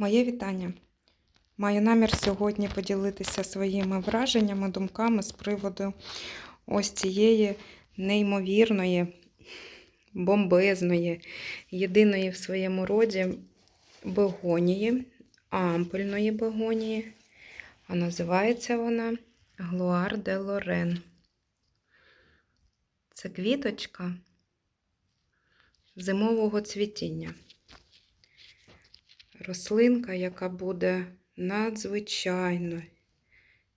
Моє вітання. Маю намір сьогодні поділитися своїми враженнями, думками з приводу ось цієї неймовірної, бомбезної, єдиної в своєму роді бегонії, ампельної бегонії. А називається вона Глуар де Лорен. Це квіточка зимового цвітіння рослинка, яка буде надзвичайно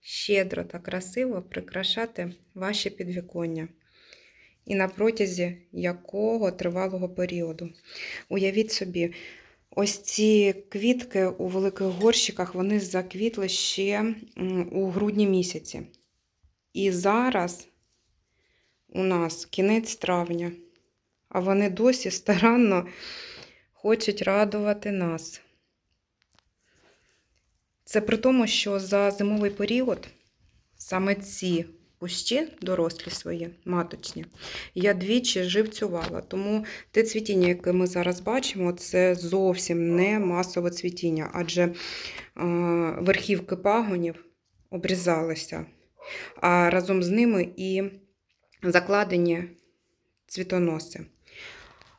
щедро та красиво прикрашати ваші підвіконня. І на протязі якого тривалого періоду. Уявіть собі, ось ці квітки у великих горщиках вони заквітли ще у грудні місяці. І зараз у нас кінець травня, а вони досі старанно хочуть радувати нас. Це при тому, що за зимовий період саме ці кущі, дорослі свої, маточні, я двічі живцювала. Тому те цвітіння, яке ми зараз бачимо, це зовсім не масове цвітіння, адже верхівки пагонів обрізалися, а разом з ними і закладені цвітоноси.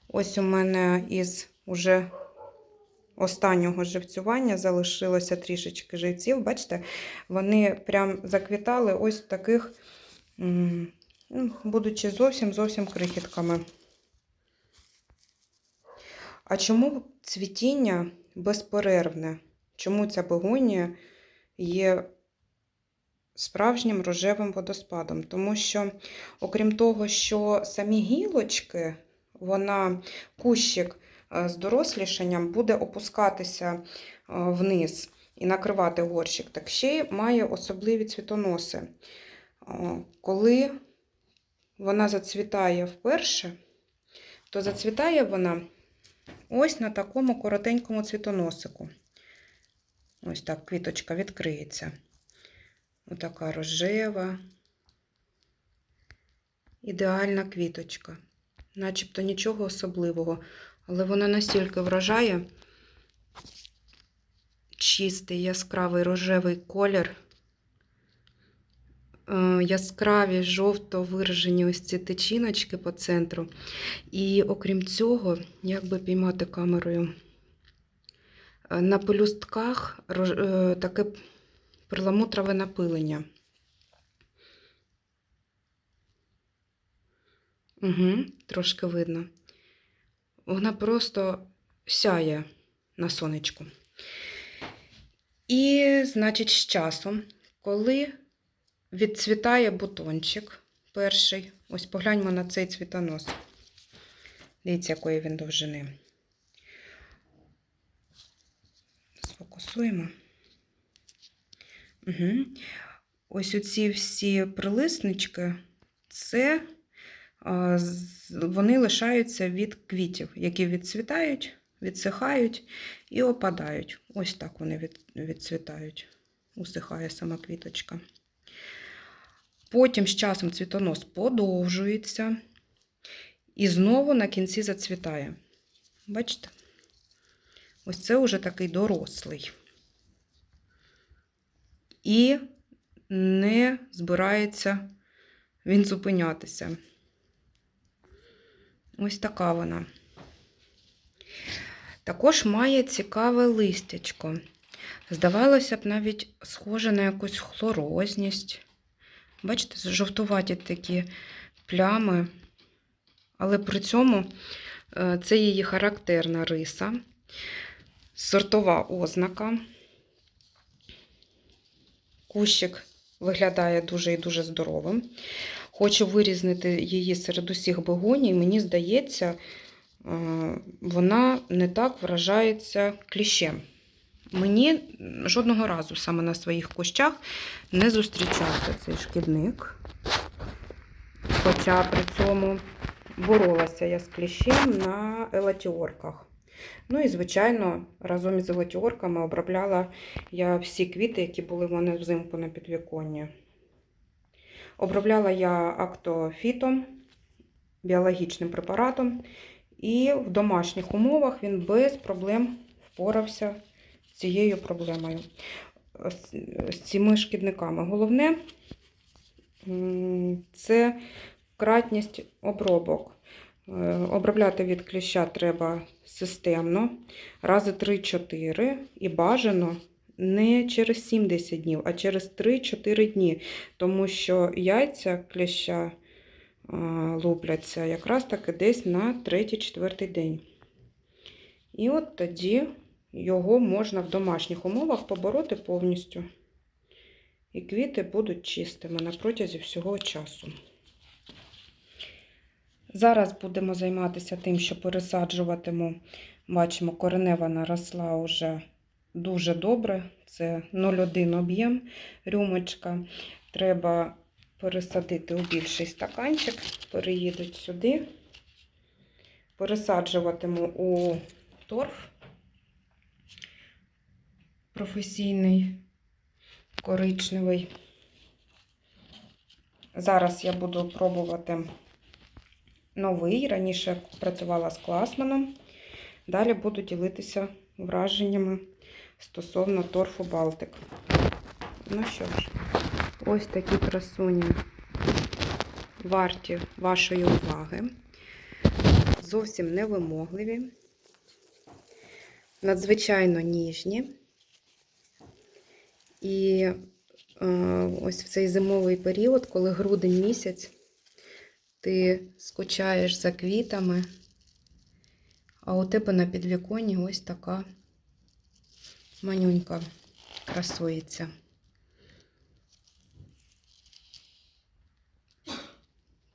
Ось у мене із уже останнього живцювання залишилося трішечки живців. Бачите, вони прям заквітали ось в таких, будучи зовсім зовсім крихітками. А чому цвітіння безперервне? Чому ця бегонія є справжнім рожевим водоспадом? Тому що, окрім того, що самі гілочки, вона кущик з дорослішанням буде опускатися вниз і накривати горщик, так ще й має особливі цвітоноси. Коли вона зацвітає вперше, то зацвітає вона ось на такому коротенькому цвітоносику. Ось так квіточка відкриється. Отака рожева, ідеальна квіточка, начебто нічого особливого. Але вона настільки вражає чистий, яскравий рожевий колір, е, яскраві жовто виражені ось ці течіночки по центру. І окрім цього, як би піймати камерою, е, на пелюстках е, таке перламутрове напилення. Угу, Трошки видно. Вона просто сяє на сонечку. І, значить, з часом, коли відцвітає бутончик перший, ось погляньмо на цей цвітонос. Дивіться, якої він довжини. Сфокусуємо. Угу. Ось оці всі прилиснички це вони лишаються від квітів, які відцвітають, відсихають і опадають. Ось так вони відцвітають, усихає сама квіточка. Потім з часом цвітонос подовжується і знову на кінці зацвітає. Бачите? Ось це вже такий дорослий. І не збирається він зупинятися. Ось така вона. Також має цікаве листячко. Здавалося б, навіть схоже на якусь хлорозність. Бачите, жовтуваті такі плями, але при цьому е, це її характерна риса, сортова ознака. Кущик виглядає дуже і дуже здоровим. Хочу вирізнити її серед усіх бегоній, мені здається, е, вона не так вражається кліщем. Мені жодного разу саме на своїх кущах не зустрічався цей шкідник. Хоча при цьому боролася я з кліщем на елатіорках. Ну і, звичайно, разом із елатіорками обробляла я всі квіти, які були в мене взимку на підвіконні. Обробляла я актофітом, біологічним препаратом, і в домашніх умовах він без проблем впорався з цією проблемою, з, цими шкідниками. Головне це кратність обробок. Е, Обробляти від кліща треба системно, рази 3-4 і бажано не через 70 днів, а через 3-4 дні, тому що яйця кліща лупляться якраз таки десь на 3-4 день. І от тоді його можна в домашніх умовах побороти повністю. І квіти будуть чистими на протязі всього часу. Зараз будемо займатися тим, що пересаджуватиму. Бачимо, коренева наросла вже дуже добре. Це 0,1 об'єм рюмочка. Треба пересадити у більший стаканчик. Переїдуть сюди. Пересаджуватиму у торф професійний, коричневий. Зараз я буду пробувати новий. Раніше працювала з класманом. Далі буду ділитися враженнями стосовно торфу Балтик. Ну що ж, ось такі красуні варті вашої уваги. Зовсім невимогливі, надзвичайно ніжні. І е, ось в цей зимовий період, коли грудень місяць, ти скучаєш за квітами, а у тебе на підвіконні ось така манюнька красується.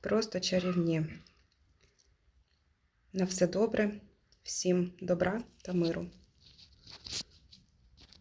Просто чарівні. На все добре, всім добра та миру.